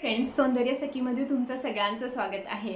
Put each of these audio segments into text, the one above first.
Friends सौंदर्य सखीमध्ये तुमचं सगळ्यांचं स्वागत आहे.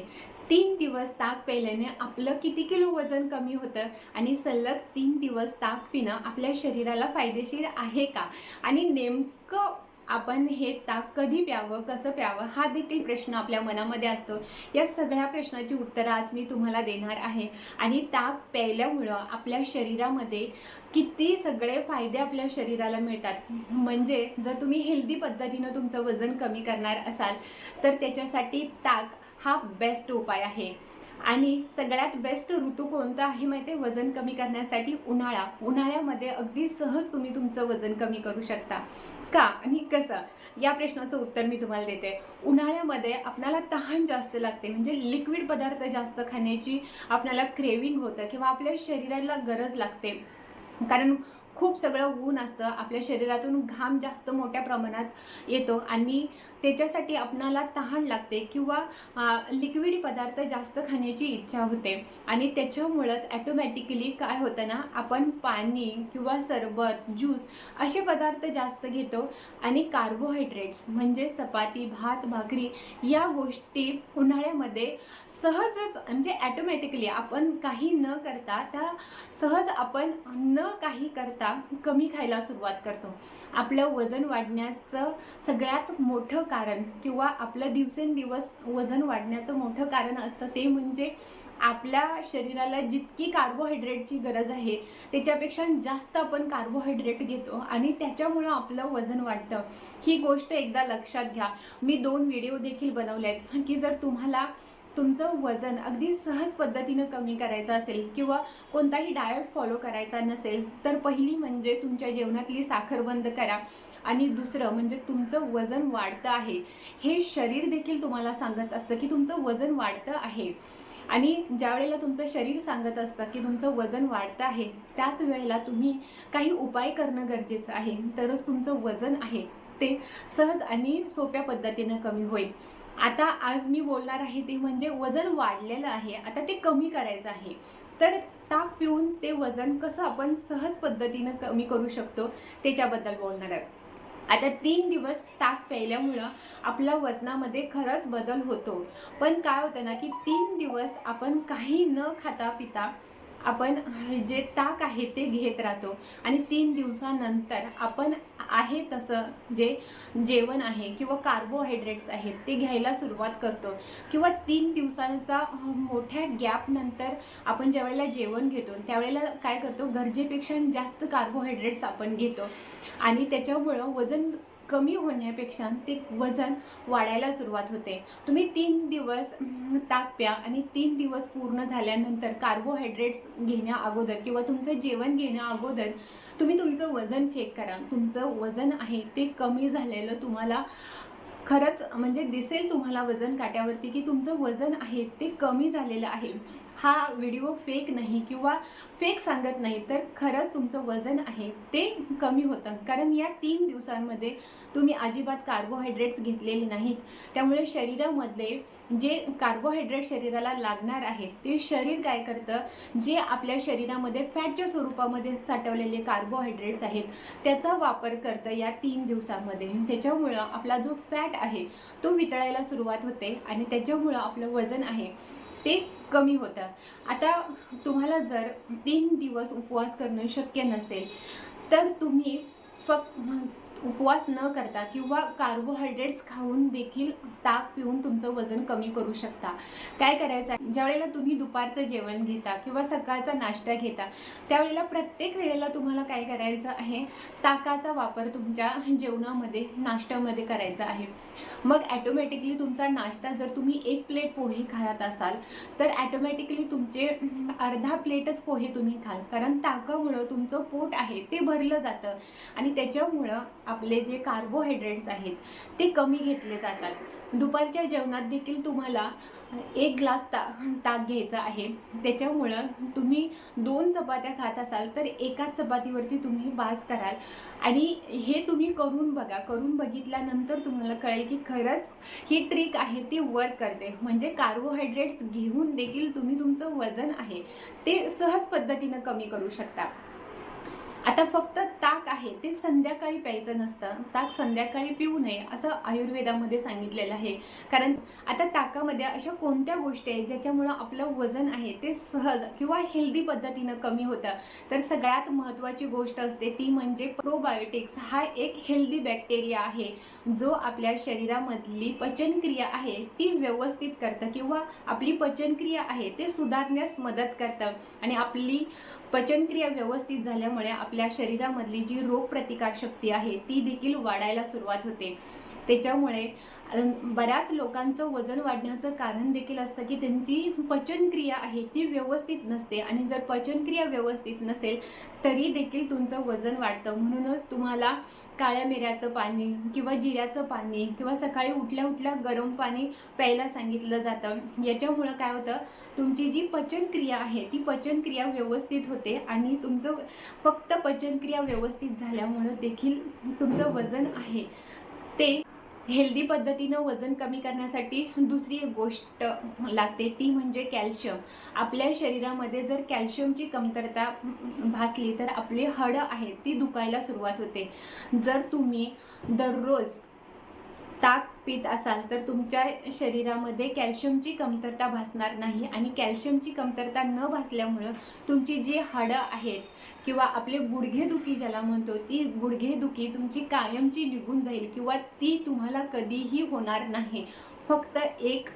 तीन दिवस ताक प्यायल्याने आपलं किती किलो वजन कमी होतं आणि सलग तीन दिवस ताक पिणं आपल्या शरीराला फायदेशीर आहे का? आणि नेमकं आपण हे ताक कधी प्यावं कसं प्यावं हा देखील प्रश्न आपल्या मनामध्ये असतो. या सगळ्या प्रश्नाची उत्तरं आज मी तुम्हाला देणार आहे. आणि ताक प्यायल्यामुळं आपल्या शरीरामध्ये किती सगळे फायदे आपल्या शरीराला मिळतात. म्हणजे जर तुम्ही हेल्दी पद्धतीनं तुमचं वजन कमी करणार असाल तर त्याच्यासाठी ताक हा बेस्ट उपाय आहे. आणि सगळ्यात बेस्ट ऋतू कोणता आहे माहिती आहे? वजन कमी करण्यासाठी उन्हाळा. उन्हाळ्यामध्ये अगदी सहज तुम्ही तुमचं वजन कमी करू शकता. का आणि कसं? या प्रश्नाचं उत्तर मी तुम्हाला देते. उन्हाळ्यामध्ये आपल्याला तहान जास्त लागते. म्हणजे लिक्विड पदार्थ जास्त खाण्याची आपल्याला क्रेविंग होतं किंवा आपल्या शरीराला गरज लागते. कारण खूप सगळं ऊन असतं आपल्या शरीरातून घाम जास्त मोठ्या प्रमाणात येतो आणि त्याच्यासाठी आपणाला तहान लागते किंवा लिक्विड पदार्थ जास्त खाण्याची इच्छा होते. आणि त्याच्यामुळंच ॲटोमॅटिकली काय होतं ना आपण पाणी किंवा सरबत ज्यूस असे पदार्थ जास्त घेतो आणि कार्बोहायड्रेट्स म्हणजे चपाती भात भाकरी या गोष्टी उन्हाळ्यामध्ये सहजच म्हणजे ॲटोमॅटिकली आपण काही न करता त्या सहज आपण न काही करता कमी खायला सुरुवात करतो. आपलं वजन वाढण्याचं सगळ्यात मोठं कारण किंवा आपलं दिवसेंदिवस वजन वाढण्याचं मोठं कारण असतं ते म्हणजे आपल्या शरीराला जितकी कार्बोहायड्रेटची गरज आहे त्याच्यापेक्षा जास्त आपण कार्बोहायड्रेट घेतो आणि त्याच्यामुळं आपलं वजन वाढतं. ही गोष्ट एकदा लक्षात घ्या. मी दोन व्हिडिओ देखील बनवले आहेत की जर तुम्हाला तुमचं वजन अगदी सहज पद्धतीनं कमी करायचं असेल किंवा कोणताही डायट फॉलो करायचा नसेल तर पहिली म्हणजे तुमच्या जेवणातली साखर बंद करा. आणि दुसरं म्हणजे तुमचं वजन वाढतं आहे. हे शरीर देखील तुम्हाला सांगत असतं की तुमचं वजन वाढतं आहे. आणि ज्या वेळेला तुमचं शरीर सांगत असतं की तुमचं वजन वाढतं आहे त्याच वेळेला तुम्ही काही उपाय करणं गरजेचं आहे. तरच तुमचं वजन आहे. ते सहज आणि सोप्या पद्धतीनं कमी होईल. आता आज मी बोलणार आहे ते म्हणजे वजन वाढलेलं आहे. आता ते कमी करायचं आहे. तर ताक पिऊन ते वजन कसं आपण सहज पद्धतीनं कमी करू शकतो त्याच्याबद्दल बोलणार आहोत आता तीन दिवस ताक प्यायल्यामुळं आपल्या वजनामध्ये खरंच बदल होतो. पण काय होतं ना की तीन दिवस आपण काही न खाता पिता आपण जे ताक आहे ते घेत राहतो. आणि तीन दिवसानंतर आपण आहे तसं जे जेवण आहे किंवा कार्बोहायड्रेट्स आहेत ते घ्यायला सुरुवात करतो. किंवा तीन दिवसांचा मोठ्या गॅपनंतर आपण ज्यावेळेला जेवण घेतो त्यावेळेला काय करतो? गरजेपेक्षा जास्त कार्बोहायड्रेट्स आपण घेतो. आणि त्याच्यामुळं वजन कमी होण्यापेक्षा ते वजन वाढायला सुरुवात होते. तुम्ही तीन दिवस ताक प्या आणि तीन दिवस पूर्ण झाल्यानंतर कार्बोहायड्रेट्स घेण्या अगोदर किंवा तुमचं जेवण घेण्या अगोदर तुम्ही तुमचं वजन चेक करा. तुमचं वजन आहे ते कमी झालेलं तुम्हाला खरंच म्हणजे दिसेल तुम्हाला वजन काट्यावरती की तुमचं वजन आहे ते कमी झालेलं आहे. हा व्हिडिओ फेक नाही किंवा फेक सांगत नाही तर खरंच तुमचं वजन आहे ते कमी होतं. कारण या तीन दिवसांमध्ये तुम्ही अजिबात कार्बोहायड्रेट्स घेतलेले नाहीत. त्यामुळे शरीरामधले जे कार्बोहायड्रेट शरीराला लागणार आहे ते शरीर काय करतं? जे आपल्या शरीरामध्ये फॅटच्या स्वरूपामध्ये साठवलेले कार्बोहायड्रेट्स आहेत त्याचा वापर करतं या तीन दिवसामध्ये. त्याच्यामुळं आपला जो फॅट आहे तो वितळायला सुरुवात होते आणि त्याच्यामुळं आपलं वजन आहे. ते कमी होतात. आता तुम्हाला जर तीन दिवस उपवास करणं शक्य नसेल तर तुम्ही फक्त उपवास न करता किंवा कार्बोहायड्रेट्स खाऊन देखील ताक पिऊन तुमचं वजन कमी करू शकता. काय करायचं? आहे ज्यावेळेला तुम्ही दुपारचं जेवण घेता किंवा सकाळचा नाश्ता घेता त्यावेळेला प्रत्येक वेळेला तुम्हाला काय करायचं आहे? ताकाचा वापर तुमच्या जेवणामध्ये नाश्त्यामध्ये करायचा आहे. मग ॲटोमॅटिकली तुमचा नाश्ता जर तुम्ही एक प्लेट पोहे खात असाल तर ॲटोमॅटिकली तुमचे अर्धा प्लेटच पोहे तुम्ही खाल. कारण ताकामुळं तुमचं पोट आहे ते भरलं जातं. आणि त्याच्यामुळं आपले जे कार्बोहायड्रेट्स आहेत ते कमी घेतले जातात. दुपारच्या जेवणात देखील तुम्हाला एक ग्लास ता ताक घ्यायचा आहे. त्याच्यामुळं तुम्ही दोन चपात्या खात असाल तर एकाच चपातीवरती तुम्ही बास कराल. आणि हे तुम्ही करून बघा. करून बघितल्यानंतर तुम्हाला कळेल की खरंच ही ट्रिक आहे ती वर्क करते. म्हणजे कार्बोहायड्रेट्स घेऊन देखील तुम्ही तुमचं वजन आहे ते सहज पद्धतीनं कमी करू शकता. आता फक्त ताक आहे ते संध्याकाळी प्यायचं नसतं. ताक संध्याकाळी पिऊ नये असं आयुर्वेदामध्ये सांगितलेलं आहे. कारण आता ताकामध्ये अशा कोणत्या गोष्टी आहेत ज्याच्यामुळं आपलं वजन आहे ते सहज किंवा हेल्दी पद्धतीनं कमी होतं. तर सगळ्यात महत्त्वाची गोष्ट असते ती म्हणजे प्रोबायोटिक्स हा एक हेल्दी बॅक्टेरिया आहे जो आपल्या शरीरामधली पचनक्रिया आहे ती व्यवस्थित करतं. किंवा आपली पचनक्रिया आहे ते सुधारण्यास मदत करतं. आणि आपली पचनक्रिया व्यवस्थित झाल्यामुळे आपल्या शरीरामधली जी रोगप्रतिकारशक्ती आहे ती देखील वाढायला सुरुवात होते. त्याच्यामुळे बऱ्याच लोकांचं वजन वाढण्याचं कारण देखील असतं की त्यांची पचनक्रिया आहे ती व्यवस्थित नसते. आणि जर पचनक्रिया व्यवस्थित नसेल तरी देखील तुमचं वजन वाढतं. म्हणूनच तुम्हाला काळ्या मिऱ्याचं पाणी किंवा जिऱ्याचं पाणी किंवा सकाळी उठल्या उठल्या गरम पाणी प्यायला सांगितलं जातं. याच्यामुळं काय होतं? तुमची जी पचनक्रिया आहे ती पचनक्रिया व्यवस्थित होते आणि तुमचं फक्त पचनक्रिया व्यवस्थित झाल्यामुळं देखील तुमचं वजन आहे. ते हेल्दी पद्धतीनं वजन कमी करण्यासाठी दुसरी एक गोष्ट लागते ती म्हणजे कॅल्शियम. आपल्या शरीरामध्ये जर कॅल्शियमची कमतरता भासली तर आपली हाडं आहेत ती दुखायला सुरुवात होते. जर तुम्ही दररोज ताक पित असाल तर तुमच्या शरीरामध्ये कॅल्शियमची कमतरता भासणार नाही. आणि कॅल्शियमची कमतरता न भासल्यामुळं तुमची जी हाडं आहेत किंवा आपले गुडघेदुखी ज्याला म्हणतो ती गुडघेदुखी तुमची कायमची निघून जाईल किंवा ती तुम्हाला कधीही होणार नाही. फक्त एक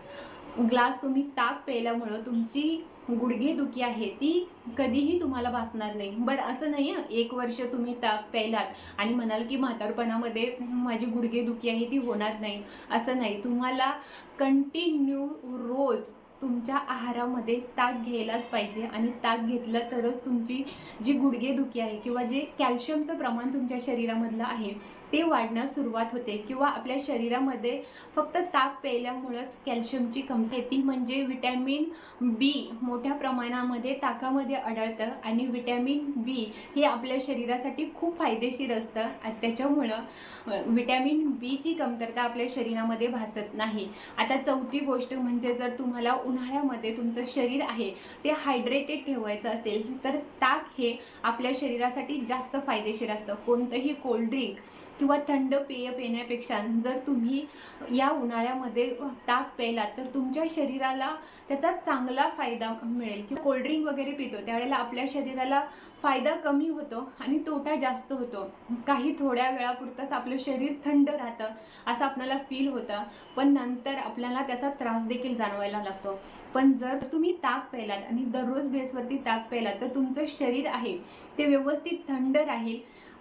ग्लास तुम्ही ताक प्यायल्यामुळं तुमची गुडघेदुखी आहे ती कधीही तुम्हाला भासणार नाही. बरं असं नाही एक वर्ष तुम्ही ताक प्यायलात आणि म्हणाल की म्हातारपणामध्ये माझी गुडघेदुखी आहे ती होणार नाही. असं नाही. तुम्हाला कंटिन्यू रोज तुमच्या आहारामध्ये ताक घ्यायलाच पाहिजे आणि ताक घेतलं तरच तुमची जी गुडघेदुखी आहे किंवा जे कॅल्शियमचं प्रमाण तुमच्या शरीरामधलं आहे ते वाढण्यास सुरुवात होते. किंवा आपल्या शरीरामध्ये फक्त ताक प्यायल्यामुळंच कॅल्शियमची कमतरता ती म्हणजे विटॅमिन बी मोठ्या प्रमाणामध्ये ताकामध्ये आढळतं आणि विटॅमिन बी हे आपल्या शरीरासाठी खूप फायदेशीर असतं आणि त्याच्यामुळं विटॅमिन बीची कमतरता आपल्या शरीरामध्ये भासत नाही. आता चौथी गोष्ट म्हणजे जर तुम्हाला उन्हाळ्यामध्ये तुमचं शरीर आहे ते हायड्रेटेड ठेवायचं असेल तर ताक हे आपल्या शरीरासाठी जास्त फायदेशीर असतं. कोणतंही कोल्ड्रिंक किंवा थंड पेय पिण्यापेक्षा जर तुम्ही या उन्हाळ्यामध्ये ताक प्यायला तर तुमच्या शरीराला त्याचा चांगला फायदा मिळेल. किंवा कोल्ड्रिंक वगैरे पितो त्यावेळेला आपल्या शरीराला फायदा कमी होतो आणि तोटा जास्त होतो. काही थोड्या वेळापुरतंच आपलं शरीर थंड राहतं असं आपल्याला फील होतं. पण नंतर आपल्याला त्याचा त्रास देखील जाणवायला लागतो. पण जर तुम्ही ताक प्यायलात आणि दररोज बेसवरती ताक प्यायलात तर तुमचं शरीर आहे ते व्यवस्थित थंड राहील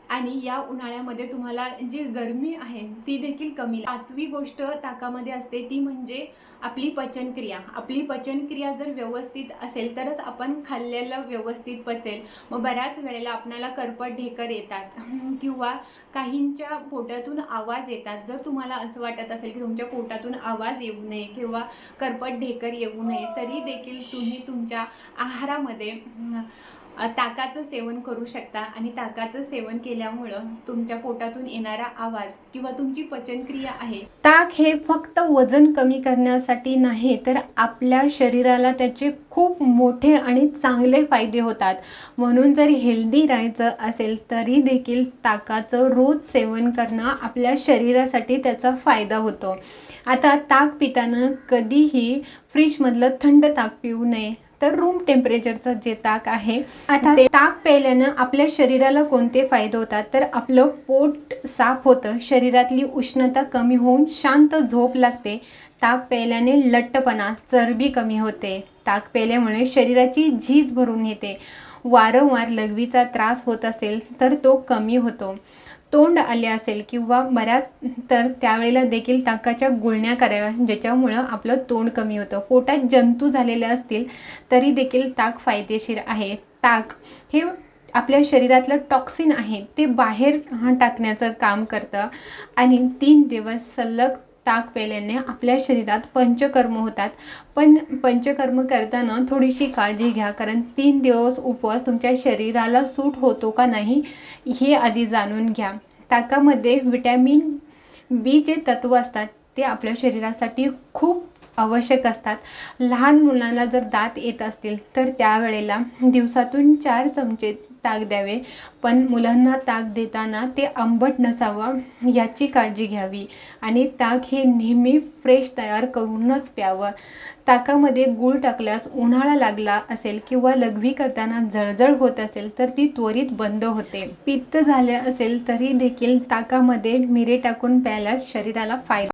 आणि या उन्हाळ्यामध्ये तुम्हाला जी गरमी आहे ती देखील कमी पाचवी गोष्ट ताकामध्ये असते ती म्हणजे आपली पचनक्रिया. आपली पचनक्रिया जर व्यवस्थित असेल तरच आपण खाल्लेलं व्यवस्थित पचेल. मग बऱ्याच वेळेला आपणाला करपट ढेकर येतात किंवा काहींच्या पोटातून आवाज येतात. जर तुम्हाला असं वाटत असेल की तुमच्या पोटातून आवाज येऊ नये किंवा करपट ढेकर येऊ नये तरी देखील तुम्ही तुमच्या आहारामध्ये ताकाचं सेवन करू शकता आणि ताकाचं सेवन केल्यामुळं तुमच्या पोटातून येणारा आवाज किंवा तुमची पचनक्रिया आहे. ताक हे फक्त वजन कमी करण्यासाठी नाही तर आपल्या शरीराला त्याचे खूप मोठे आणि चांगले फायदे होतात. म्हणून जर हेल्दी राहायचं असेल तरी देखील ताकाचं रोज सेवन करणं आपल्या शरीरासाठी त्याचा फायदा होतो. आता ताक पिताना कधीही फ्रीजमधलं थंड ताक पिऊ नये. तर रूम टेम्परेचरचं जे ताक आहे आता ते ताक प्यायल्यानं आपल्या शरीराला कोणते फायदे होतात? तर आपलं पोट साफ होतं शरीरातली उष्णता कमी होऊन शांत झोप लागते. ताक प्यायल्याने लठ्ठपणा चरबी कमी होते. ताक प्यायल्यामुळे शरीराची झीज भरून येते. वारंवार लघवीचा त्रास होत असेल तर तो कमी होतो. तोंड आले असेल किंवा बऱ्याच तर त्यावेळेला देखील ताकाच्या गुळण्या कराव्या ज्याच्यामुळं आपलं तोंड कमी होतं. पोटात जंतू झालेले असतील तरी देखील ताक फायदेशीर आहे. ताक हे आपल्या शरीरातलं टॉक्सिन आहे. ते बाहेर टाकण्याचं काम करतं. आणि तीन दिवस सलग ताक प्यायल्याने आपल्या शरीरात पंचकर्म होतात. पण पंचकर्म करताना थोडीशी काळजी घ्या कारण तीन दिवस उपवास तुमच्या शरीराला सूट होतो का नाही हे आधी जाणून घ्या. ताकामध्ये विटॅमिन बी जे तत्व असतात ते आपल्या शरीरासाठी खूप आवश्यक असतात. लहान मुलांना जर दात येत असतील तर त्यावेळेला दिवसातून चार चमचे ताक द्यावे. पण मुलांना ताक देताना ते आंबट नसावं याची काळजी घ्यावी. आणि ताक हे नेहमी फ्रेश तयार करूनच प्यावं. ताकामध्ये गूळ टाकल्यास उन्हाळा लागला असेल किंवा लघवी करताना जळजळ होत असेल तर ती त्वरित बंद होते. पित्त झाले असेल तरी देखील ताकामध्ये मिरे टाकून प्यायल्यास शरीराला फायदा